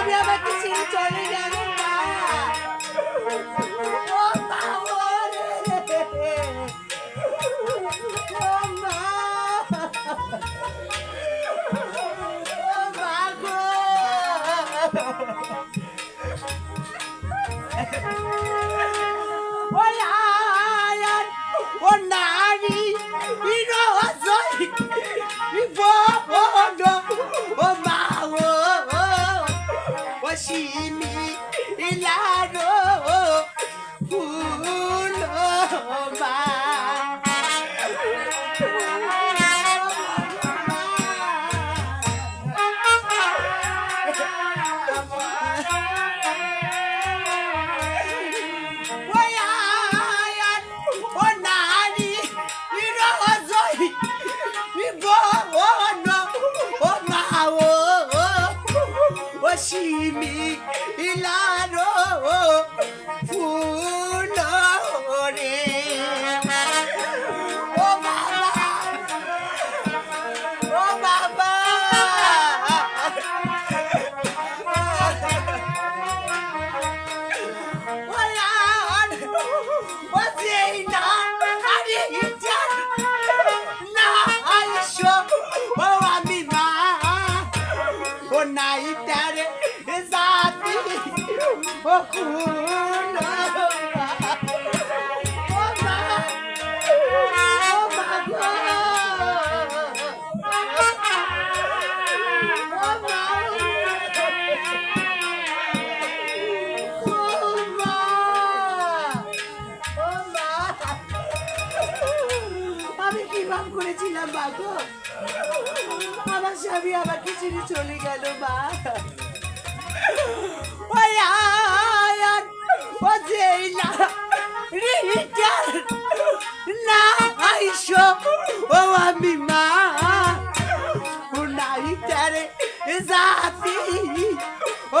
আমি আমার কিছু mi know. ছেড়ে চলে গেল, মা। ওই আয়ার ও যেই না, রিটার না আইসো। ও আমি মা। ও নাই ও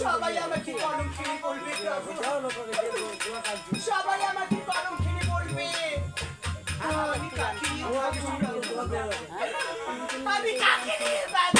সবাই আমাকে কলঙ্কিনী বলবে সবাই আমাকে কলঙ্কিনী বলবে আমি কাকি আমি কাকি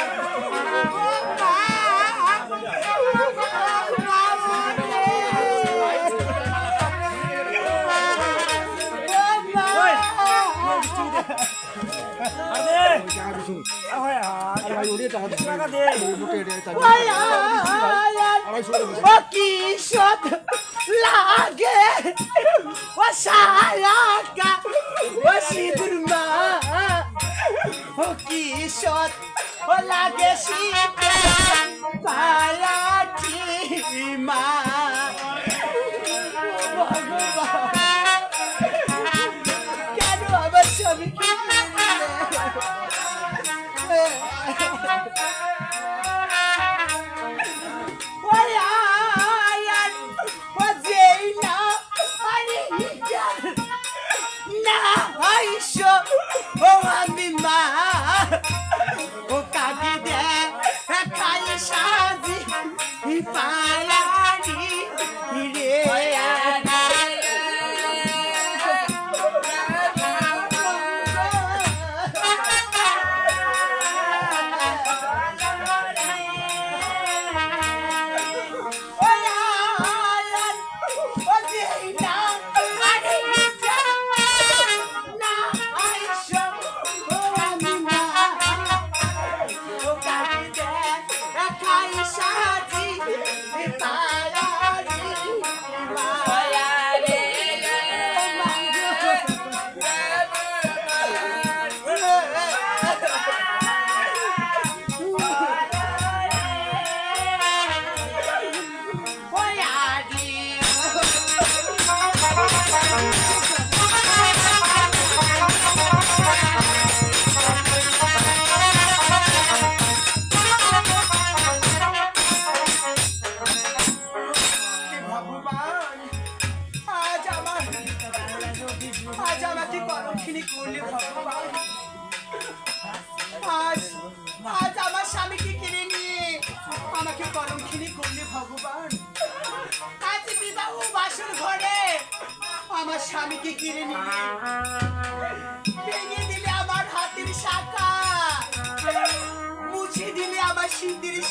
কি সত লাগে ও সারাকা ও সিঁদুর মা ও কি সত ও লাগে শীতে পায়াটি মা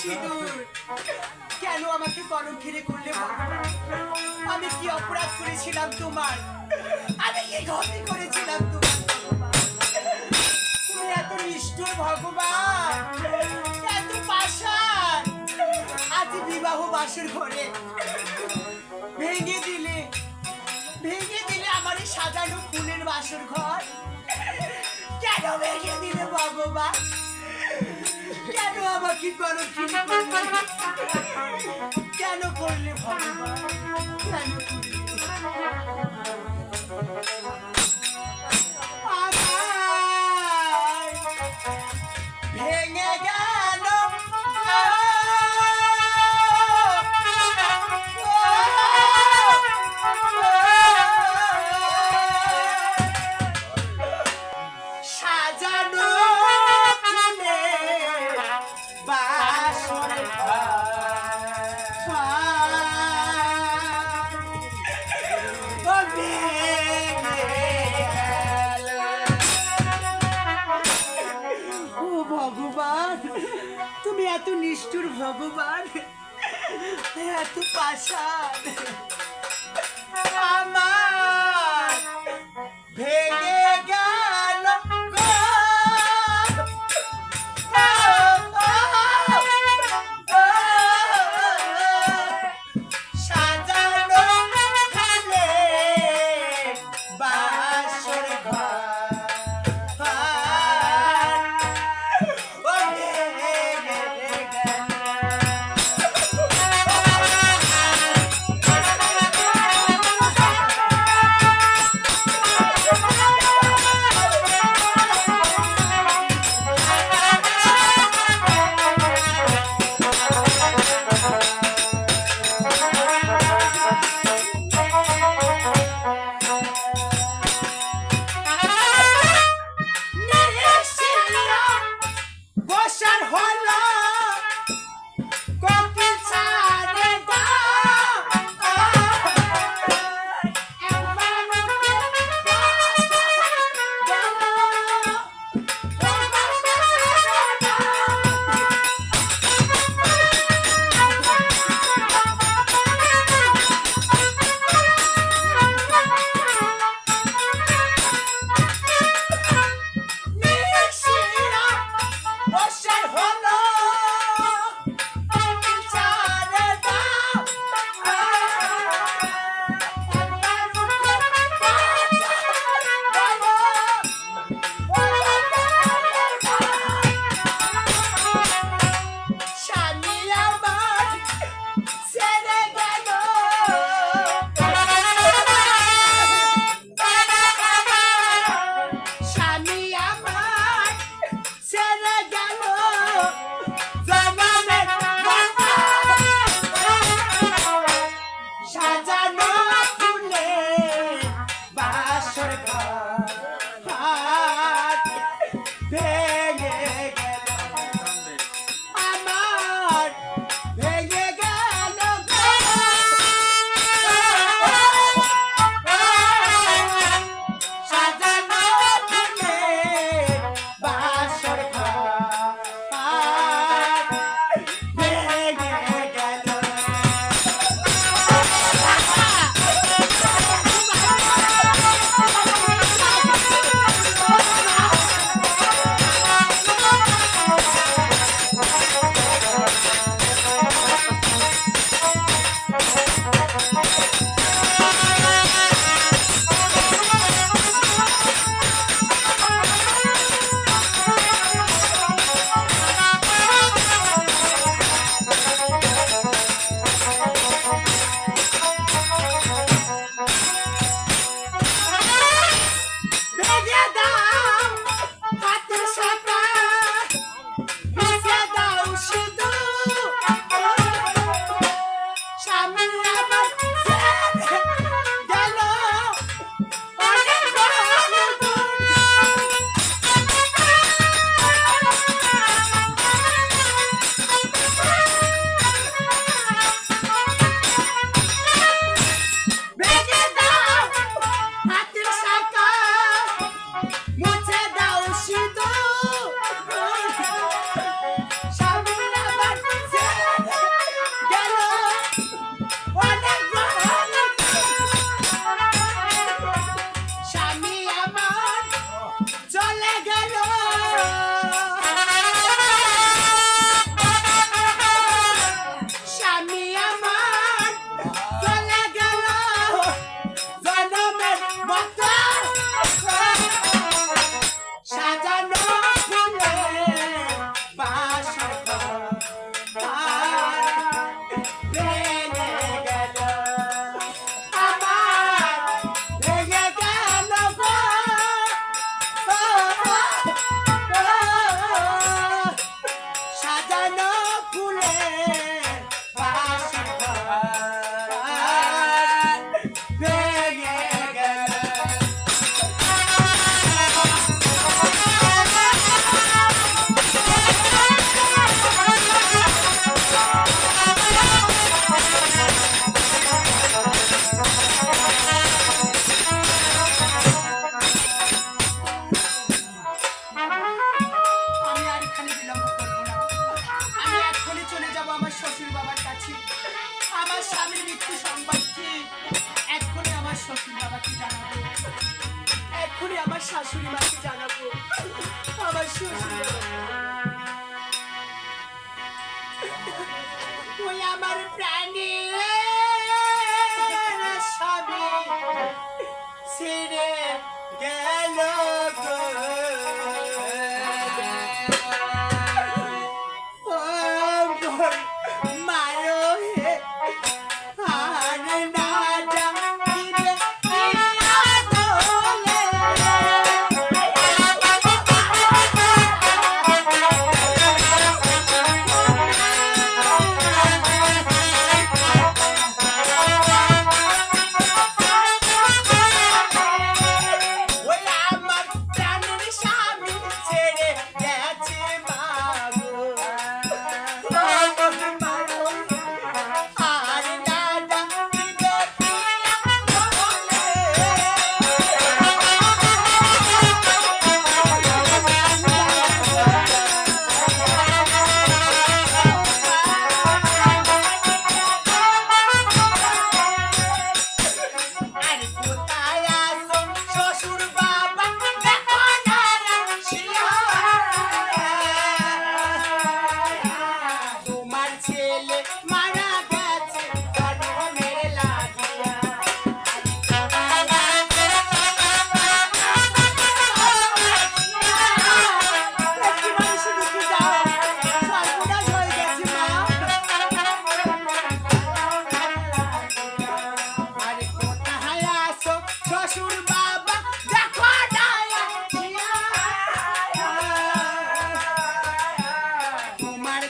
সিঁদুর কেন আমাকে কলম ঘিরে করলে? আমি কি অপরাধ করেছিলাম তোমার? আমি কি ক্ষতি করেছিলাম তোমার? তুমি এত নিষ্ঠুর ভগবান। এত পাষাণ। আজ বিবাহ বাসের ঘরে। ভেঙে দিলে ভেঙে দিলে আমার সাজানো ফুলের বাসর ঘর। কেন ভেঙে দিলে ভগবান? আমাকে করো কেন করলে ভগবান কেন করলে? এত নিষ্ঠুর ভগবান এত পাষাণ।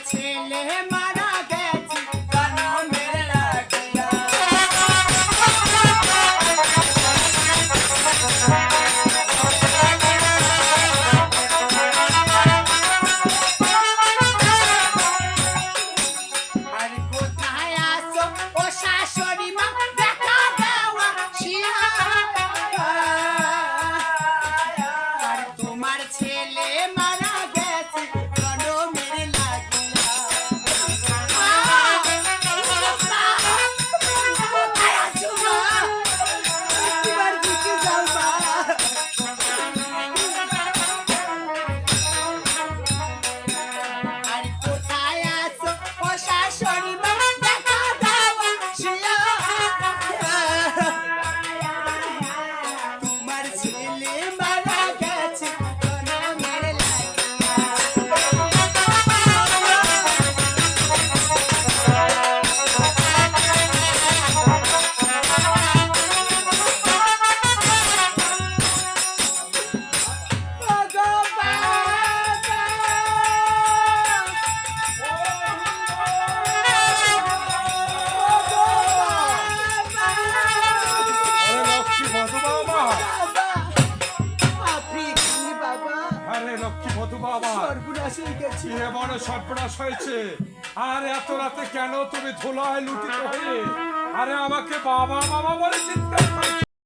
ছেলে তুমি ধুলায় লুটিত হয়ে আরে আমাকে বাবা বাবা বলে চিৎকার